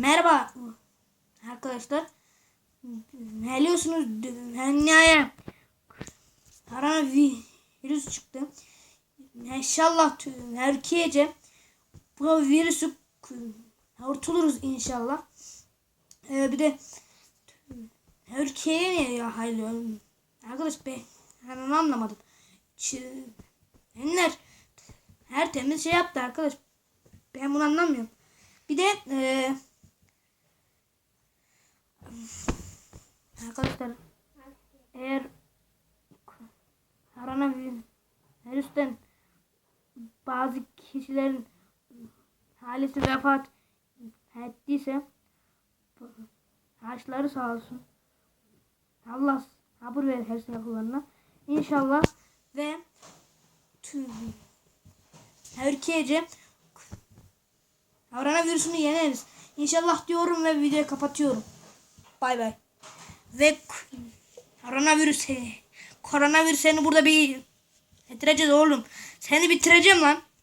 Merhaba arkadaşlar. Biliyorsunuz dünyaya koronavirüs çıktı. İnşallah Türkiye'ce bu virüsü kurtuluruz inşallah. Ee, bir de Türkiye'ye ne ya hayır arkadaş be ben anlamadım. Enler her temiz şey yaptı arkadaş. Ben bunu anlamıyorum. Bir de eee arkadaşlar eğer koronavirüsten bazı kişilerin ailesi vefat ettiyse ağaçları sağ olsun. Allah sabır verir her kullarına. İnşallah ve tüm Türkiye'ce koronavirüsünü yeneriz. İnşallah diyorum ve videoyu kapatıyorum. Bay bay. Ve koronavirüs koronavirüs seni burada bir bitireceğiz oğlum. Seni bitireceğim lan.